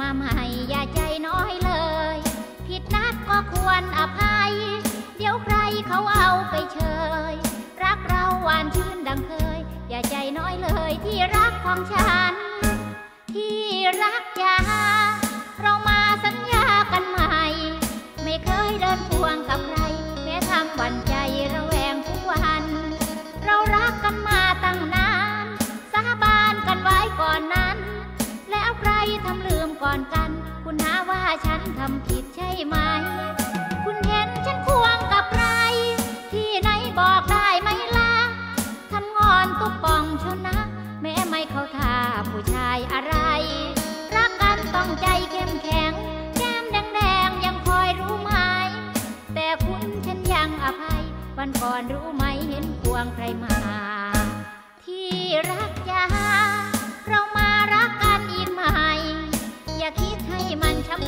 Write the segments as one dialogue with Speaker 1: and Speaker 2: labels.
Speaker 1: มาใหม่อย่าใจน้อยเลย ผิดนัดก็ควรอภัย เดี๋ยวใครเขาเอาไปเชย รักเราหวานชื่นดังเคย อย่าใจน้อยเลยที่รักของฉัน ที่รักยาเรามาสัญญากันใหม่ ไม่เคยเดินพวงกับใคร แม้ทำหวั่นใจระแวงทุกวัน เรารักกันมาตั้งนาน สาบานกันไว้ก่อนนั้น แล้วใครทำ ก่อนกัน คุณหาว่าฉันทำผิดใช่ไหม คุณเห็นฉันควงกับใคร ที่ไหนบอกได้ไหมล่ะทำงอนตุ๊กป่องชนะ แม้ไม่เข้าท่าผู้ชายอะไร รักกันต้องใจเข้มแข็ง แก้มแดงๆยังคอยรู้ไหม แต่คุณฉันยังอภัย วันก่อนรู้ไหมเห็นควงใครมา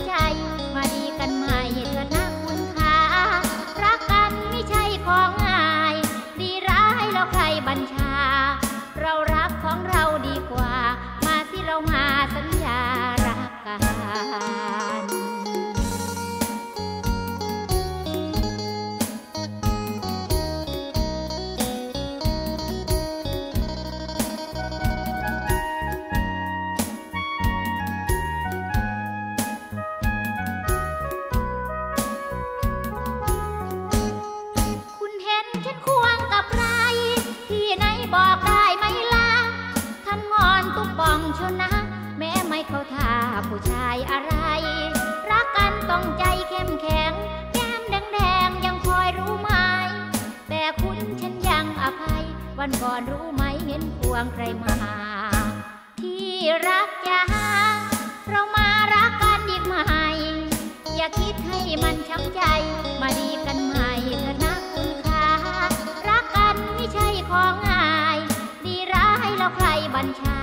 Speaker 1: ใจ มาดีกันใหม่เถอะนะคุณค่ารักกันไม่ใช่ของง่าย ดีร้ายแล้วใครบัญชาเรา ผู้ชายอะไร รักกันต้องใจเข้มแข็ง แก้มแดงๆยังคอยรู้ไหม แต่คุณฉันยังอภัย วันก่อนรู้ไหมเห็นควงใครมา ที่รักยาเรามารักกันอีกไหม อย่าคิดให้มันช้ำใจ มาดีกันใหม่เถอะนะคุณค่ารักกันไม่ใช่ของง่าย ดีร้ายแล้วใครบัญชา